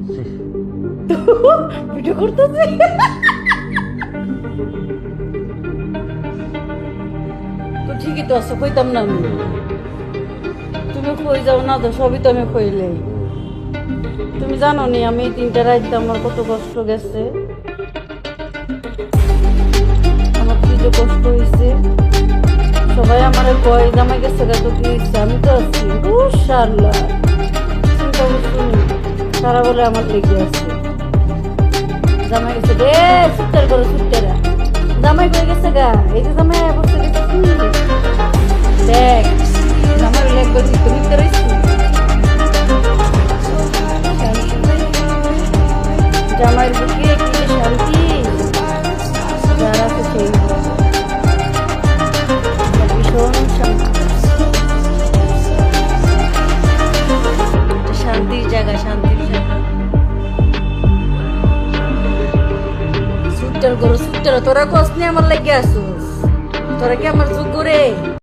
Video করতেছি? ঠিকই তো আছে, কইতাম না আমি। তুমি কই যাও না তো সবই তো আমি কইলেই। তুমি জানো নি আমি তিনটা রাইতে আমার কত কষ্ট গেছে। আমার কি যে কষ্ট হয়েছে সবাই আমার কয়, জামাই গেছে গা তো কি আমি তো আছি। নি? বলে আমার লেগে আছে। জামাই গেছে রে সুত্তার করে সুত্তারা জামাই কই গেছে, গা, এই যে করো সুটটার তোরা কষ্ট নিয়ে আমার লেগে আসুস তোরা কি আমার যোগ্য রে